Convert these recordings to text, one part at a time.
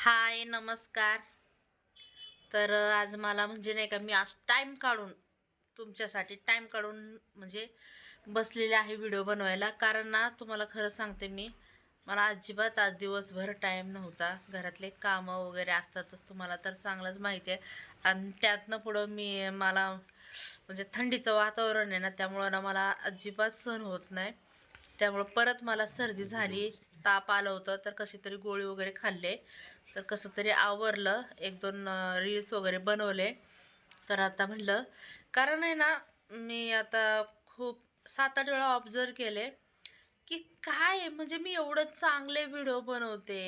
हाय नमस्कार. तर आज मला म्हणजे नाही का मी आज टाईम काढून तुमच्यासाठी टाईम काढून म्हणजे बसलेले आहे व्हिडिओ बनवायला. कारण ना तुम्हाला खरं सांगते मी मला अजिबात आज दिवसभर टाईम नव्हता. घरातले कामं वगैरे असतातच तुम्हाला तर चांगलंच माहिती आहे. आणि त्यातनं पुढं मी मला म्हणजे थंडीचं वातावरण आहे ना त्यामुळं ना मला अजिबात सहन होत नाही. त्यामुळं परत मला सर्दी झाली ताप आलं होतं तर कशी तरी गोळी वगैरे खाल्ले. तर कसं तरी आवरलं. एक दोन रील्स वगैरे बनवले. तर आता म्हणलं कारण आहे ना मी आता खूप सात आठ वेळा ऑब्झर्व केले की काय आहे, म्हणजे मी एवढं चांगले व्हिडिओ बनवते.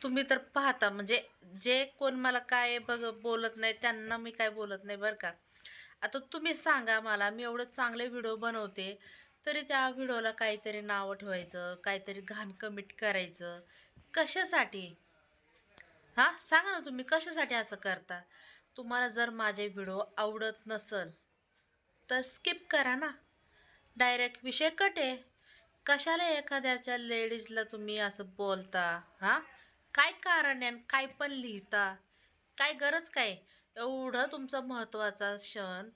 तुम्ही तर पाहता म्हणजे जे कोण मला काय बघ बोलत नाही त्यांना मी काय बोलत नाही बरं का. आता तुम्ही सांगा मला मी एवढं चांगले व्हिडिओ बनवते तरी त्या व्हिडिओला काहीतरी नावं ठेवायचं काहीतरी घाण कमिट करायचं. कशासाठी? हां सांगा ना तुम्ही कशासाठी असं करता? तुम्हाला जर माझे व्हिडिओ आवडत नसेल तर स्किप करा ना. डायरेक्ट विषय कट आहे. कशाला एखाद्याच्या लेडीजला तुम्ही असं बोलता? हां? काय कारण आहे आणि काय पण लिहिता? काय गरज काय? एवढं तुमचं महत्त्वाचा क्षण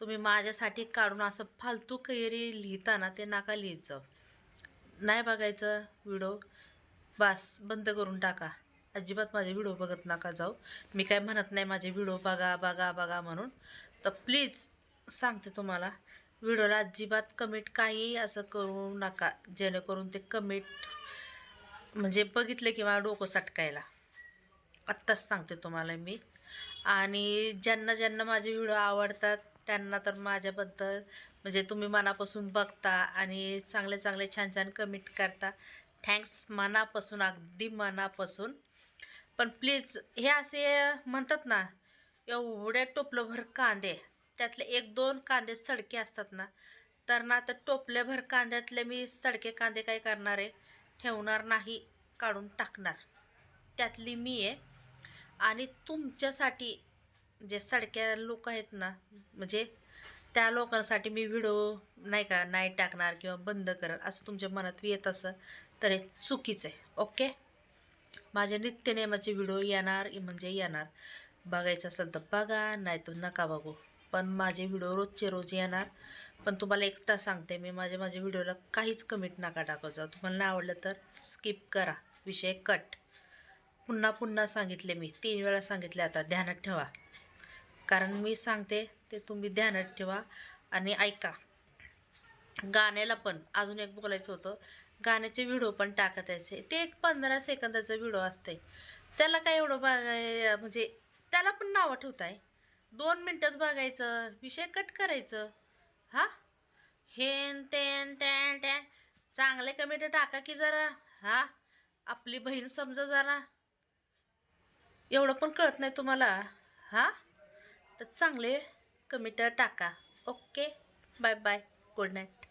तुम्ही माझ्यासाठी काढून असं फालतू कैरी लिहिता ना ते नाका लिहायचं. नाही बघायचं व्हिडिओ? बस बंद करून टाका. अजिबात माझे व्हिडिओ बघत नका जाऊ. मी काय म्हणत नाही माझे व्हिडिओ बघा बघा बघा म्हणून. तर प्लीज सांगते तुम्हाला व्हिडिओला अजिबात कमेंट काही असं करू नका जेणेकरून ते कमेंट म्हणजे बघितलं किंवा डोकं सटकायला. आत्ताच सांगते तुम्हाला मी. आणि ज्यांना ज्यांना माझे व्हिडिओ आवडतात त्यांना तर माझ्याबद्दल म्हणजे तुम्ही मनापासून बघता आणि चांगले चांगले छान छान कमेंट करता. थँक्स मनापासून अगदी मनापासून. पण प्लीज हे असे म्हणतात ना एवढ्या टोपलंभर कांदे त्यातले एक दोन कांदे सडके असतात ना तर ना तर टोपल्याभर कांद्यातले मी सडके कांदे काय करणार आहे? ठेवणार नाही काढून टाकणार. त्यातली मी आहे. आणि तुमच्यासाठी जे सडक्या लोक आहेत ना म्हणजे त्या लोकांसाठी मी व्हिडिओ नाही का नाही टाकणार किंवा बंद करणार असं तुमच्या मनात येत असं तर हे चुकीचं आहे. ओके माझे नित्यनेमाचे व्हिडिओ येणार म्हणजे येणार. बघायचं असेल तर बघा नाही तर नका बघू. पण माझे व्हिडिओ रोजचे रोज येणार. पण तुम्हाला एकटा सांगते मी माझ्या माझ्या व्हिडिओला काहीच कमेंट नका टाकत जाऊ. तुम्हाला नाही आवडलं तर स्किप करा. विषय कट पुन्हा पुन्हा सांगितले मी. तीन वेळा सांगितले आता ध्यानात ठेवा. कारण मी सांगते ते तुम्ही ध्यानात ठेवा. आणि ऐका. गाण्याला पण अजून एक बोलायचं होतं. गाण्याचे व्हिडिओ पण टाकत यायचे. ते एक पंधरा सेकंदाचा व्हिडिओ असते त्याला काय एवढं बघाय म्हणजे त्याला पण नावं ठेवताय. दोन मिनटात बघायचं विषय कट करायचं. हां? हेन तेन टॅन टॅन. चांगले कमेंट टाका की जरा. हां? आपली बहीण समजा जरा. एवढं पण कळत नाही तुम्हाला. हां? तर चांगले कमेंट टाका. Okay? Bye bye. Good night.